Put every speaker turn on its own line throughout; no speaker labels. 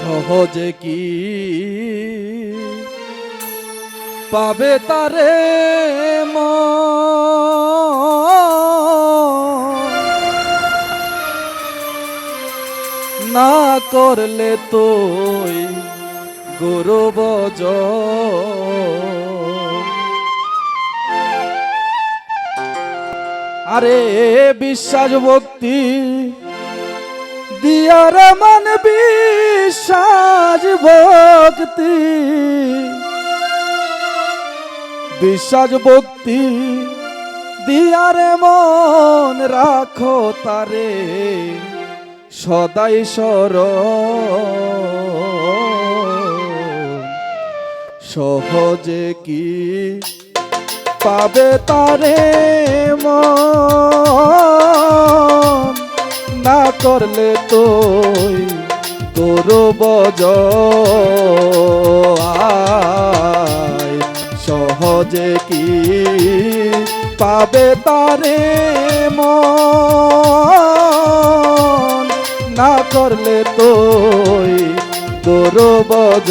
সহজে কি পাবে তারে মন। না করলে তুই গৌরব আরে বিশ্বাস ভক্তি দিয়ার মন বিশ্বাস, ভক্তি। বিশ্বাস, ভক্তি দিয়ারে মন রাখো তারে, সদাই সর সহজে কি পাবে তারে মন? না করলে তুই তোর বজ সহজে কি পাবে তারে মন? না করলে তুই তোর বজ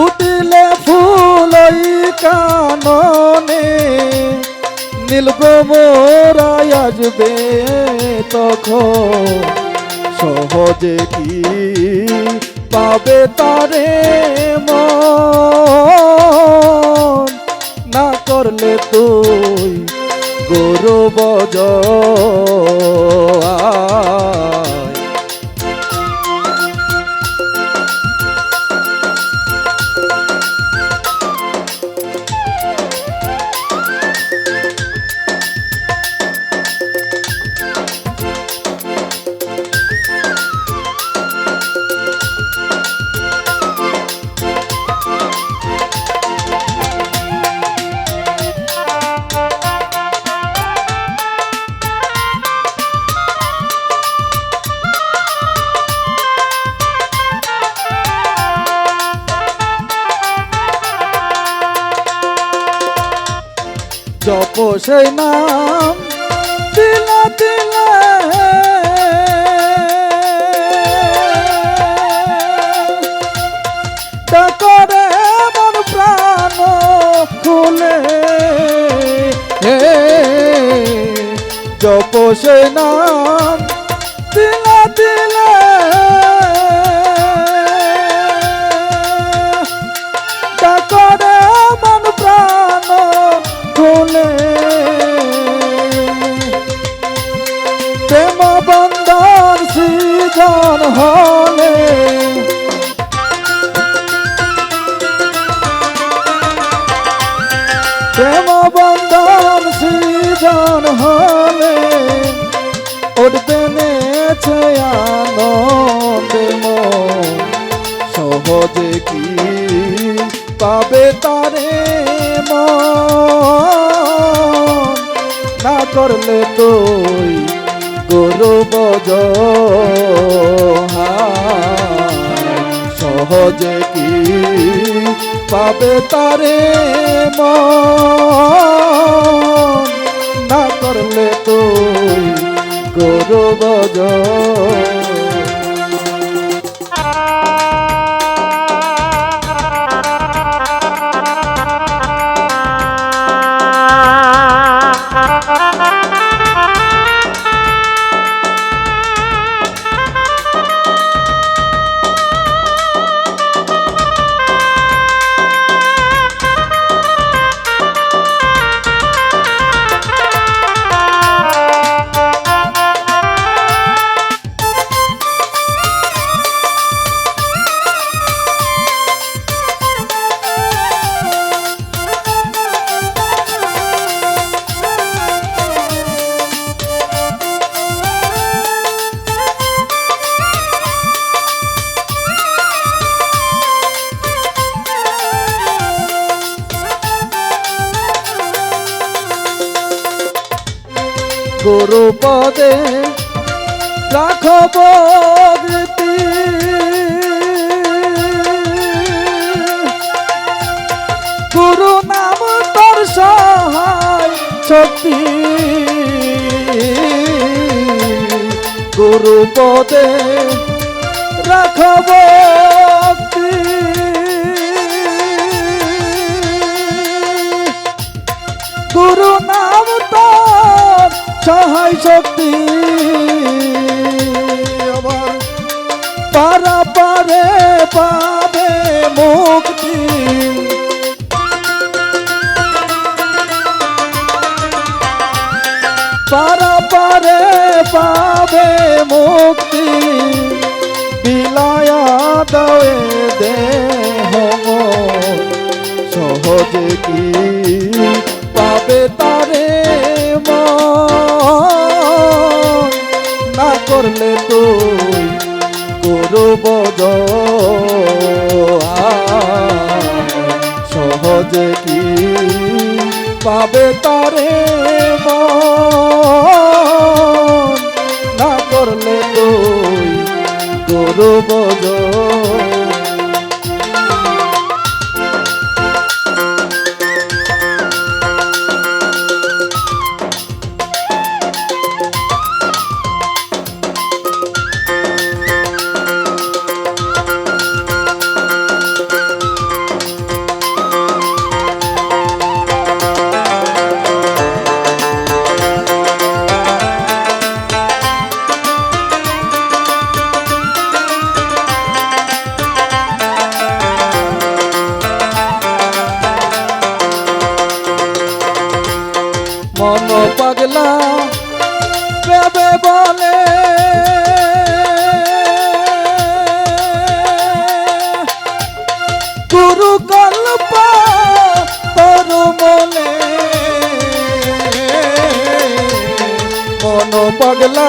ফুটিলে ফুল ওই কাননে। নীলব মোরাই আসবে তখন। সহজে কি পাবে তারে না করলে তুই গৌরব সেই নাম দিলা দিলা করে মন প্রাণ খুলে জপ সেই নাম সহজে কি পাবে তারে না করলে তুই গরু বজ সহজে কি পাবে তারে না করলে তুই গরু বজন গুরু পদে রাখব গুরু নাম তোর সহায় শক্তি। গুরু পদে রাখব গুরু নাম সহায় শক্তি। আবার পারা পারে পাবে মুক্তি। পারা পারে পাবে মুক্তি। বিলায়া দয়ে দেহ সহজে কি পাবে তারে? করলে তুই করব সহজে কি পাবে তারে না করলে তুই করব মন পাগলা বেবে বলে। গুরু কল্প তরু বলে মন পাগলা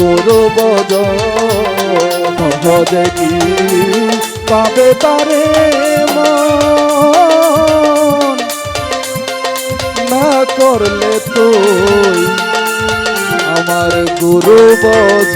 করব দেখি পাবে তারে না করলে তুই আমার গুরু বজ